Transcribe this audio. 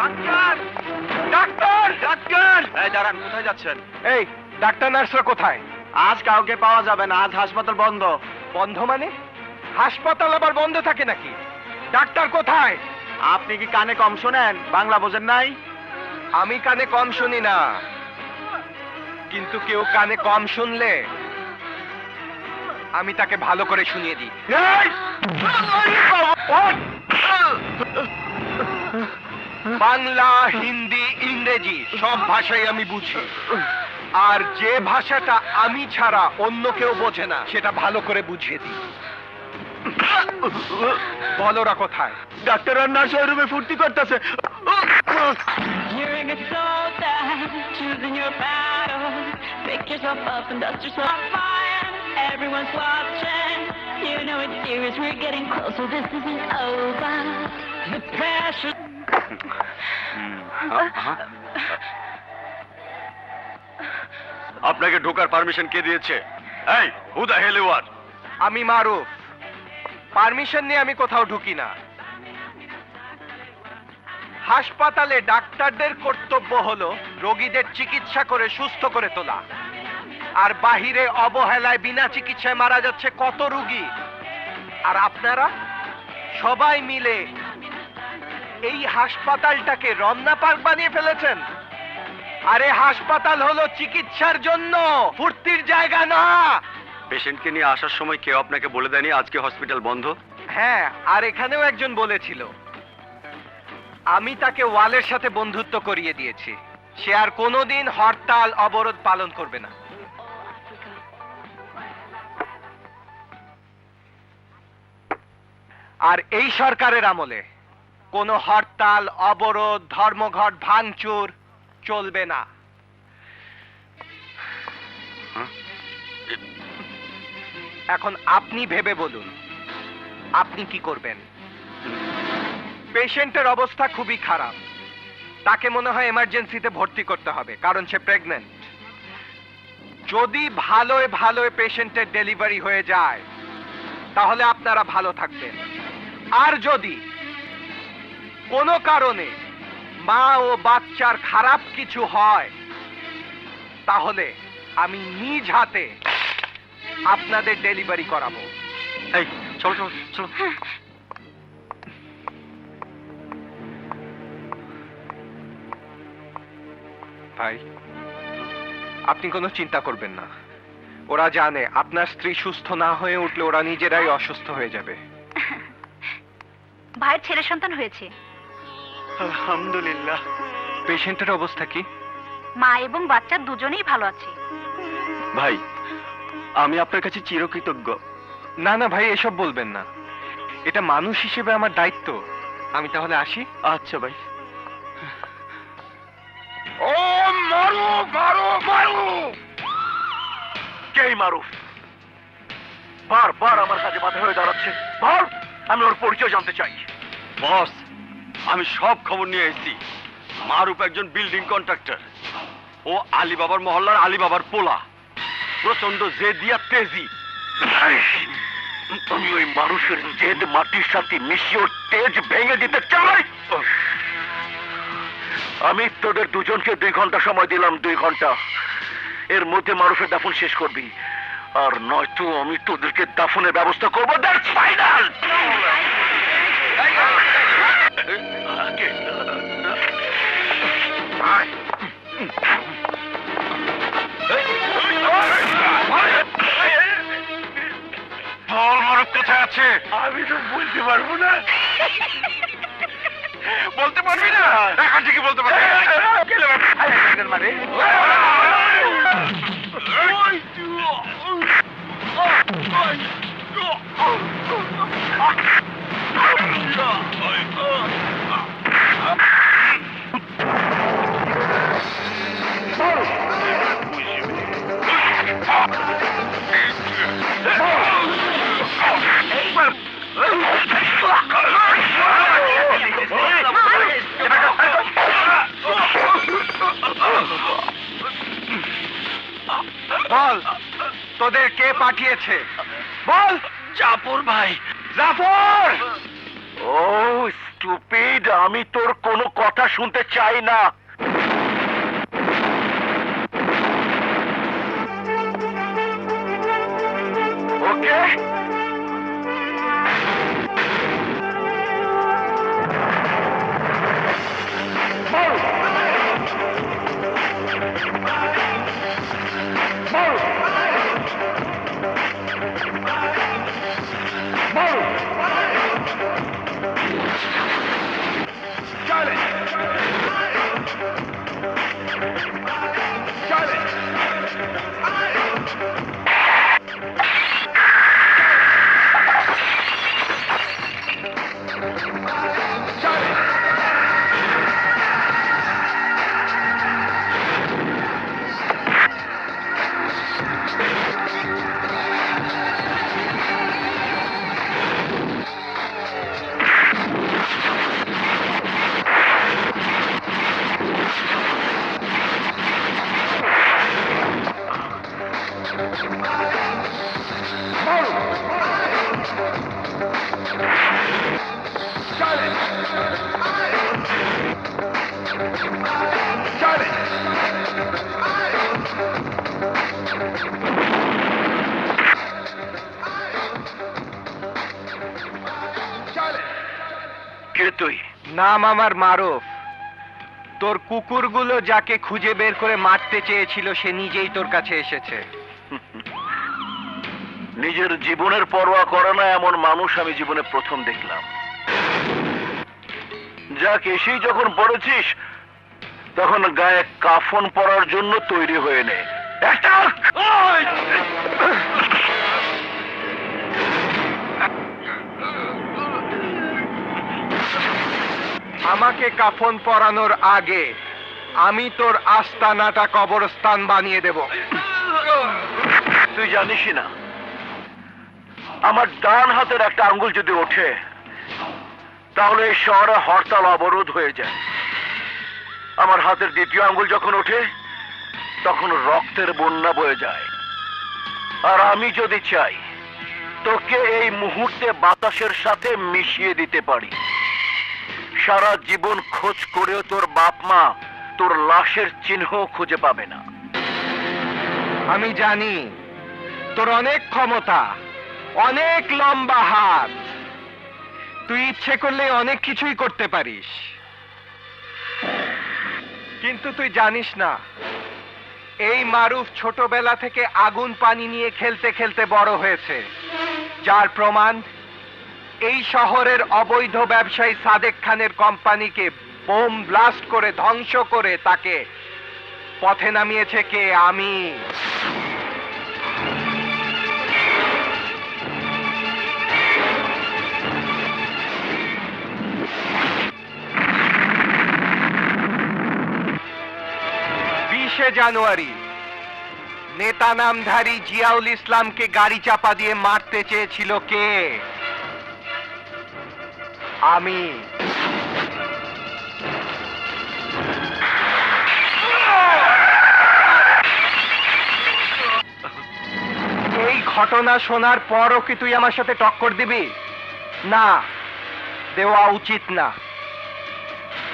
Doctor! Doctor! Doctor! এই দাঁড়ান কোথায় যাচ্ছেন? এই ডাক্তার নার্সরা কোথায়? আজ কাউকে পাওয়া যাবে না আজ হাসপাতাল বন্ধ। বন্ধ মানে? হাসপাতাল আবার বন্ধ থাকে নাকি? ডাক্তার কোথায়? আপনি কি কানে কম শোনেন? বাংলা বোঝেন নাই? আমি কানে কম শুনি না। কিন্তু কেউ কানে কম শুনলে আমি তাকে ভালো করে শুনিয়ে দিই! বাংলা হিন্দি ইংরেজি সব ভাষাই আমি বুঝি আর যে ভাষাটা আমি ছাড়া অন্য কেউ বোঝে না সেটা ভালো করে বুঝিয়ে দিই বলরা কোথায় ডাক্তার আর নার্স ওই রুমে ফুর্তি করতেছে. Everyone's watching. You know it's serious. We're getting closer. This isn't over. The pressure. আপনাকে ঢোকার পারমিশন কে দিয়েছে? এই হু দা হেল ইউ আর আমি মারুফ। পারমিশন নিয়ে আমি কোথাও ঢুকি না। হাসপাতালে ডাক্তারদের কর্তব্য হলো রোগীদের চিকিৎসা করে সুস্থ করে তোলা। আর বাহিরে অবহেলায় বিনা চিকিৎসায় মারা যাচ্ছে কত রোগী। আর আপনারা? সবাই মিলে এই হাসপাতালটাকে রমনা পার্ক বানিয়ে ফেলেছেন। আরে হাসপাতাল হলো চিকিৎসার জন্য ফুর্তির জায়গা না। পেশেন্টকে নিয়ে আসার সময় কেউ আপনাকে বলে দেয়নি আজকে হসপিটাল বন্ধ? হ্যাঁ আর এখানেও একজন বলেছিল। আমি তাকে ওয়ালের সাথে বন্ধুত্ব করিয়ে দিয়েছি। সে আর কোনোদিন হরতাল অবরোধ পালন করবে না। আর এই সরকারের আমলে কোনো হরতাল, অবরোধ, ধর্মঘট, ভাঙচুর চলবে না। এখন আপনি ভেবে বলুন, আপনি কি করবেন? পেশেন্টের অবস্থা খুবই খারাপ। তাকে মনে হয় এমার্জেন্সিতে ভর্তি করতে হবে, কারণ সে প্রেগনেন্ট। যদি ভালোয় ভালোয় পেশেন্টের ডেলিভারি হয়ে যায়, তাহলে আপনারা ভালো থাকবেন। আর যদি কোনো কারণে মা ও বাচ্চার খারাপ কিছু হয় তাহলে আমি নিজ হাতে আপনাদের ডেলিভারি করাবো। এই চলো চলো চলো। ভাই আপনি কোনো চিন্তা করবেন না। ওরা জানে আপনার স্ত্রী সুস্থ না হয়ে উঠলে ওরা নিজেরাই অসুস্থ হয়ে যাবে। ভাইয়ের ছেলে সন্তান হয়েছে। আলহামদুলিল্লাহ। পেশেন্টের অবস্থা কি? মা এবং বাচ্চা দুজনেই ভালো আছে। ভাই আমি আপনার কাছে চিরকৃতজ্ঞ। না না ভাই এসব বলবেন না। এটা মানুষ হিসেবে আমার দায়িত্ব। আমি তাহলে আসি? আচ্ছা ভাই। ও মারু মারু মারু! কেই মারুফ বারবার আমার কাছে বাধা হয়ে দাঁড়াচ্ছে। বল আমি ওর পরিচয় জানতে চাই। বস আমি সব খবর নিয়ে এসেছি। মারুফ একজন বিল্ডিং কন্ট্রাক্টর ও আলিবাবার মহল্লার আলিবাবার পোলা। প্রচণ্ড জেদিয়া তেজি। আমি ওই মানুষের জেদ মাটির সাথে মিশিয়ে ওর তেজ ভেঙে দিতে চাই? আমি তোদের দুজনকে দুই ঘণ্টা সময় দিলাম দুই ঘণ্টা। এর মধ্যে মানুষের দাফন শেষ করবি। আর নয়তো আমি তোদেরকে দাফনের ব্যবস্থা করব। দ্যাটস ফাইনাল বল মারুফ কোথায় আছে। আমি তো বলতে পারব না। বলতে পারবি না? এখন থেকে বলতে পারবি। মানে বল তোদের কে পাঠিয়েছে? বল। চাপুর ভাই। জাফর! ও স্টুপিড আমি তোর কোনো কথা শুনতে চাই না। ওকে? নাম আমার মারুফ। তোর কুকুরগুলো যাকে খুঁজে বের করে মারতে চেয়েছিল, সে নিজেই তোর কাছে এসেছে। নিজের জীবনের পরোয়া করে না এমন মানুষ আমি জীবনে প্রথম দেখলাম। যাক, এসেই যখন পড়েছিস, তখন গায়ে কাফন পরার জন্য তৈরি হয়ে নে। একটা ওই! আমাকে কাফন পরানোর আগে আমি তোর আস্তানাটা কবরস্থান বানিয়ে দেব। তুই জানিসই না, আমার ডান হাতের একটা আঙ্গুল যদি ওঠে, তাহলে এই শহরে হরতাল অবরোধ হয়ে যায়। আমার হাতের দ্বিতীয় আঙ্গুল যখন ওঠে, তখন রক্তের বন্যা বয়ে যায়। আর আমি যদি চাই, তোকে এই মুহূর্তে বাতাসের সাথে মিশিয়ে দিতে পারি। সারা জীবন খোঁজ করেও তোর বাপ মা তোর লাশের চিহ্ন খুঁজে পাবে না। আমি জানি তোর অনেক ক্ষমতা, অনেক লম্বা হাত। তুই ইচ্ছে করলে অনেক কিছুই করতে পারিস। কিন্তু তুই জানিস না, এই মারুফ ছোটবেলা থেকে আগুন পানি নিয়ে খেলতে খেলতে বড় হয়েছে। যার প্রমাণ এই শহরের অবৈধ ব্যবসায়ী সাদেক খানের কোম্পানিকে বোম ব্লাস্ট করে ধ্বংস করে তাকে পথে নামিয়েছে কে? আমি। বিশে জানুয়ারি, নেতা নামধারী জিয়াউল ইসলামকে গাড়ি চাপা দিয়ে মারতে চেয়েছিল কে? আমি। এই ঘটনা শোনার পরও কি তুই আমার সাথে টক্কর দিবি? না, দেওয়া উচিত না।